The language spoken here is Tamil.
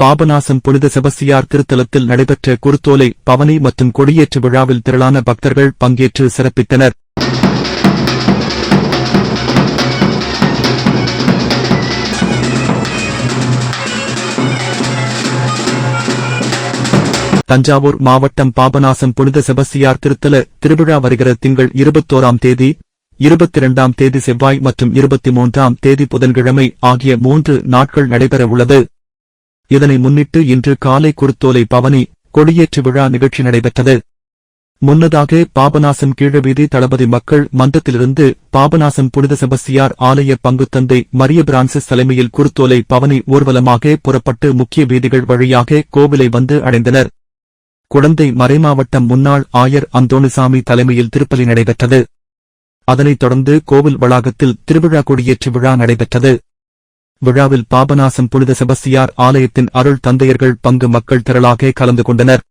பாபநாசம் புனித செபஸ்தியார் திருத்தலத்தில் நடைபெற்ற குருத்தோலை பவனி மற்றும் கொடியேற்று விழாவில் திரளான பக்தர்கள் பங்கேற்று சிறப்பித்தனர். தஞ்சாவூர் மாவட்டம் பாபநாசம் புனித செபஸ்தியார் திருத்தல திருவிழா வருகிற திங்கள் இருபத்தோராம் தேதி இருபத்திரண்டாம் தேதி செவ்வாய் மற்றும் இருபத்தி மூன்றாம் தேதி புதன்கிழமை ஆகிய மூன்று நாட்கள் நடைபெற உள்ளது இதனை முன்னிட்டு இன்று காலை குருத்தோலை பவனி கொடியேற்று விழா நிகழ்ச்சி நடைபெற்றது. முன்னதாக பாபநாசம் கீழவீதி தளபதி மக்கள் மன்றத்திலிருந்து பாபநாசம் புனித செபஸ்தியார் ஆலய பங்குத்தந்தை மரிய பிரான்சிஸ் தலைமையில் குருத்தோலை பவனி ஊர்வலமாக புறப்பட்டு முக்கிய வீதிகள் வழியாக கோவிலை வந்து அடைந்தனர். குழந்தை மறைமாவட்டம் முன்னாள் ஆயர் அந்தோணிசாமி தலைமையில் திருப்பலி நடைபெற்றது. அதனைத் தொடர்ந்து கோவில் வளாகத்தில் திருவிழா கொடியேற்று விழா நடைபெற்றது. விழாவில் பாபநாசம் புனித செபஸ்தியார் ஆலயத்தின் அருள் தந்தையர்கள் பங்கு மக்கள் திரளாக கலந்து கொண்டனர்.